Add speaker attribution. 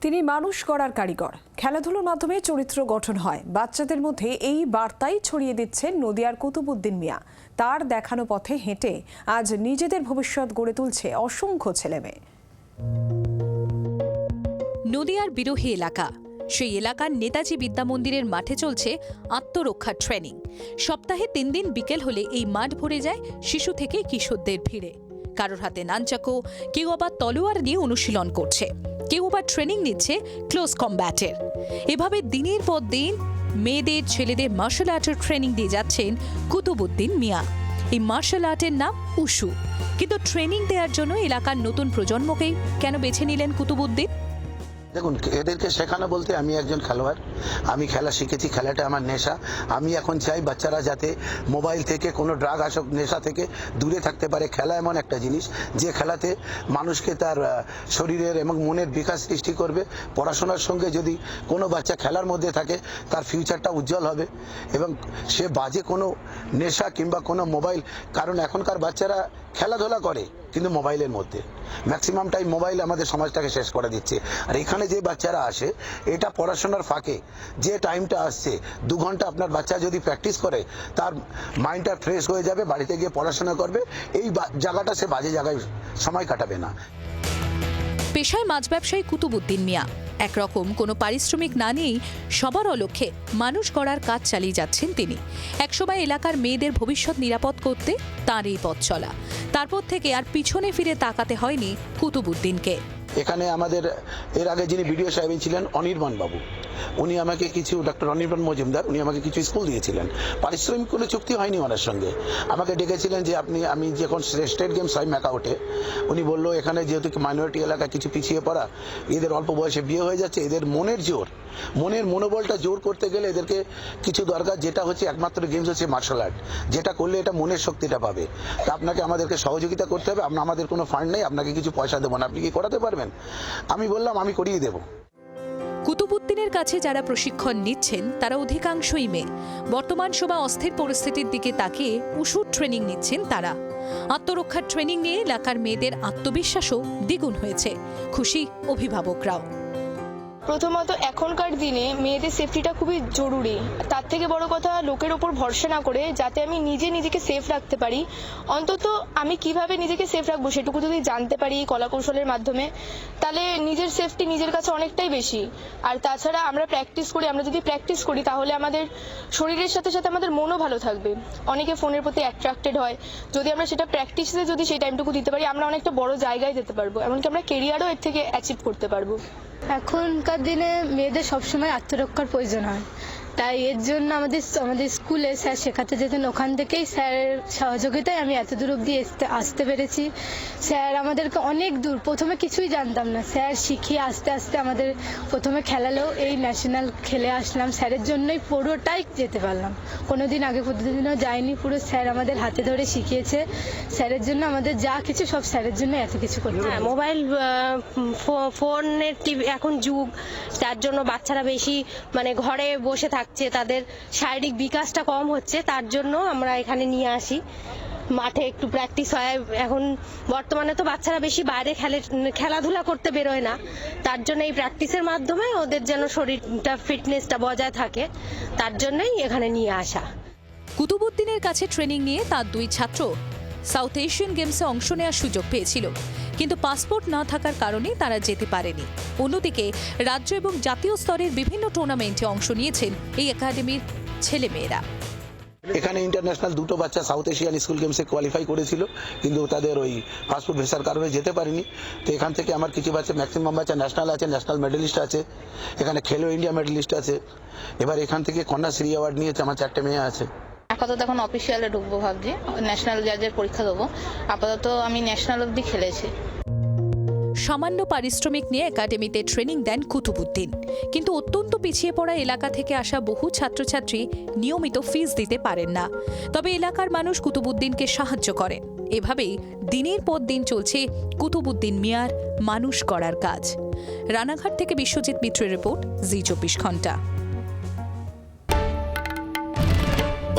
Speaker 1: তিনি মানুষ গড়ার কারিগর। খেলাধুলোর মাধ্যমে চরিত্র গঠন হয়। বাচ্চাদের মধ্যে এই বার্তাই ছড়িয়ে দিচ্ছেন নদিয়ার কুতুবুদ্দিন মিয়া। তার দেখানো পথে হেঁটে আজ নিজেদের ভবিষ্যৎ গড়ে তুলছে অসংখ্য ছেলেমেয়ে।
Speaker 2: নদিয়ার বিরোহী এলাকা। সেই এলাকার নেতাজি বিদ্যা মন্দিরের মাঠে চলছে আত্মরক্ষার ট্রেনিং সপ্তাহে তিন দিন বিকেল হলে এই মাঠ ভরে যায় শিশু থেকে কিশোরদের ভিড়ে। কারোর হাতে নানচাকো, কেউ আবার তলোয়ার নিয়ে অনুশীলন করছে। কেউ বা ট্রেনিং নিচ্ছে ক্লোজ কম্ব্যাটের এভাবে দিনের পর দিন মেয়েদের, ছেলেদের মার্শাল আর্টের ট্রেনিং দিয়ে যাচ্ছেন কুতুবুদ্দিন মিয়া। এই মার্শাল আর্টের নাম উশু কিন্তু ট্রেনিং দেওয়ার জন্য এলাকার নতুন প্রজন্মকেই কেন বেছে নিলেন কুতুবুদ্দিন
Speaker 3: দেখুন, এদেরকে শেখানো বলতে আমি একজন খেলোয়াড়। আমি খেলা শিখেছি, খেলাটা আমার নেশা। আমি এখন চাই বাচ্চারা যাতে মোবাইল থেকে কোনো ড্রাগ আসক, নেশা থেকে দূরে থাকতে পারে। খেলা এমন একটা জিনিস, যে খেলাতে মানুষকে তার শরীরের এবং মনের বিকাশ সৃষ্টি করবে। পড়াশোনার সঙ্গে যদি কোনো বাচ্চা খেলার মধ্যে থাকে, তার ফিউচারটা উজ্জ্বল হবে। এবং সে বাজে কোনো নেশা কিংবা কোনো মোবাইল, কারণ এখনকার বাচ্চারা খেলাধুলা করে। কিন্তু মোবাইলের মধ্যে। ম্যাক্সিমাম টাইম মোবাইল আমাদের সমাজটাকে শেষ করে দিচ্ছে। আর এখানে যে বাচ্চারা আসে, এটা পড়াশোনার ফাঁকে। যে টাইমটা আসছে, দু ঘণ্টা আপনার বাচ্চা যদি প্র্যাকটিস করে, তার মাইন্ডটা ফ্রেশ হয়ে যাবে, বাড়িতে গিয়ে পড়াশোনা করবে, এই জায়গাটা সে বাজে জায়গায় সময় কাটাবে না।
Speaker 2: পেশায় মাছ ব্যবসায়ী কুতুবুদ্দিন মিয়া। একরকম কোনো পারিশ্রমিক না নিয়েই সবার অলক্ষ্যে মানুষ গড়ার কাজ চালিয়ে যাচ্ছেন তিনি। একসময় এলাকার মেয়েদের ভবিষ্যৎ নিরাপদ করতে তাঁর এই পথ চলা। তারপর থেকে আর পিছনে ফিরে তাকাতে হয়নি কুতুবুদ্দিনকে।
Speaker 3: এখানে আমাদের, এর আগে যিনি বিডিও সাহেব ছিলেন, অনির্বাণ বাবু। উনি আমাকে কিছু, ডক্টর অনির্বাণ মজুমদার, উনি আমাকে কিছু স্কুল দিয়েছিলেন। পারিশ্রমিক কোনো চুক্তি হয়নি ওনার সঙ্গে। আমাকে ডেকেছিলেন যে আপনি, আমি যখন স্টেট গেমস হয় ম্যাকাউটে উনি বলল, এখানে যেহেতু মাইনরিটি এলাকা কিছু পিছিয়ে পড়া, এদের অল্প বয়সে বিয়ে হয়ে যাচ্ছে, এদের মনের জোর। মনের মনোবলটা জোর করতে গেলে এদেরকে কিছু দরকার, যেটা হচ্ছে একমাত্র গেমস হচ্ছে মার্শাল আর্ট যেটা করলে এটা মনের শক্তিটা পাবে। তা আপনাকে আমাদেরকে সহযোগিতা করতে হবে। আপনার, আমাদের কোনো ফান্ড নেই, আপনাকে কিছু পয়সা দেবো না। আপনি কি করাতে পারবেন? আমি বললাম, আমি করিয়ে দেবো।
Speaker 2: কুতুবুদ্দিনের কাছে যারা প্রশিক্ষণ নিচ্ছেন, তারা অধিকাংশই মেয়ে। বর্তমান সময় অস্থির পরিস্থিতির দিকে তাকিয়ে উষুর ট্রেনিং নিচ্ছেন তারা। আত্মরক্ষার ট্রেনিং নিয়ে এলাকার মেয়েদের আত্মবিশ্বাসও দ্বিগুণ হয়েছে। খুশি অভিভাবকরাও।
Speaker 4: প্রথমত এখনকার দিনে মেয়েদের সেফটিটা খুবই জরুরি। তার থেকে বড় কথা লোকের ওপর ভরসা না করে যাতে আমি নিজে নিজেকে সেফ রাখতে পারি। অন্তত আমি কীভাবে নিজেকে সেফ রাখব সেটুকু যদি জানতে পারি কলা কৌশলের মাধ্যমে, তাহলে নিজের সেফটি নিজের কাছে অনেকটাই বেশি। আর তাছাড়া আমরা প্র্যাকটিস করি, আমরা যদি প্র্যাকটিস করি, তাহলে আমাদের শরীরের সাথে সাথে আমাদের মনও ভালো থাকবে। অনেকে ফোনের প্রতি অ্যাট্রাক্টেড হয়। যদি আমরা সেটা প্র্যাকটিসে যদি সেই টাইমটুকু দিতে পারি, আমরা অনেকটা বড় জায়গায় যেতে পারব। এমনকি আমরা কেরিয়ারও এর থেকে অ্যাচিভ করতে পারব।
Speaker 5: এখনকার দিনে মেয়েদের সবসময় আত্মরক্ষার প্রয়োজন হয়। তাই এর জন্য আমাদের আমাদের স্কুলে স্যার শেখাতে যেতেন। ওখান থেকেই স্যারের সহযোগিতায় আমি এত দূর অব্দি আসতে আসতে পেরেছি। স্যার আমাদেরকে অনেক দূর প্রথমে কিছুই জানতাম না। স্যার শিখিয়ে আস্তে আস্তে আমাদের প্রথমে খেলালো এই ন্যাশনাল খেলে আসলাম। স্যারের জন্যই পুরোটাই যেতে পারলাম। কোনোদিন আগে প্রতিদিনও যাইনি পুরো স্যার আমাদের হাতে ধরে শিখিয়েছে। স্যারের জন্য আমাদের যা কিছু সব স্যারের জন্য এত কিছু করতে
Speaker 6: হ্যাঁ মোবাইল ফো- ফোনের টিভি এখন যুগ। তার জন্য বাচ্চারা বেশি মানে ঘরে বসে থাকছে তাদের শারীরিক বিকাশটা কম হচ্ছে, তার জন্য আমরা এখানে নিয়ে আসি। মাঠে একটু প্র্যাকটিস হয়। এখন বর্তমানে তো বাচ্চারা বেশি বাইরে খেলে, খেলাধুলা করতে বেরোয় না। তার জন্য এই প্র্যাকটিসের মাধ্যমে ওদের যেন শরীরটা ফিটনেসটা বজায় থাকে, তার জন্যই এখানে নিয়ে আসা।
Speaker 2: কুতুবুদ্দিনের কাছে ট্রেনিং নিয়ে তার দুই ছাত্র সাউথ এশিয়ান গেমসে অংশ নেওয়ার সুযোগ পেয়েছিল। কিন্তু পাসপোর্ট না থাকার কারণে তারা যেতে পারেনি। অন্যদিকে রাজ্য এবং জাতীয় স্তরের বিভিন্ন টুর্নামেন্টে অংশ নিয়েছেন এই একাডেমির ছেলেমেয়েরা।
Speaker 3: এখানে ইন্টারন্যাশনাল দুটো বাচ্চা সাউথ এশিয়ান স্কুল গেমসে কোয়ালিফাই করেছিল, কিন্তু তাদের ওই পাসপোর্ট ভিসার কারণে যেতে পারেনি। তো এখান থেকে আমার কিছু বাচ্চা ম্যাক্সিমাম বাচ্চা ন্যাশনাল আছে ন্যাশনাল মেডেলিস্ট আছে, এখানে খেলো ইন্ডিয়া মেডেলিস্ট আছে। এবার এখান থেকে কন্যাশ্রী অ্যাওয়ার্ড নিয়েছে আমার চারটে মেয়ে আছে।
Speaker 7: আপাতত এখন অফিসিয়ালে ঢুকবো ভাবছি। ন্যাশনাল জাজের পরীক্ষা দেবো। আপাতত আমি ন্যাশনাল অবধি খেলেছি।
Speaker 2: সামান্য পারিশ্রমিক নিয়ে একাডেমিতে ট্রেনিং দেন কুতুবুদ্দিন। কিন্তু অত্যন্ত পিছিয়ে পড়া এলাকা থেকে আসা বহু ছাত্রছাত্রী নিয়মিত ফিস দিতে পারেন না। তবে এলাকার মানুষ কুতুবুদ্দিনকে সাহায্য করেন। এভাবেই দিনের পর দিন চলছে কুতুবুদ্দিন মিয়ার মানুষ করার কাজ। রানাঘাট থেকে বিশ্বজিৎ মিত্রের রিপোর্ট, জি চব্বিশ ঘণ্টা।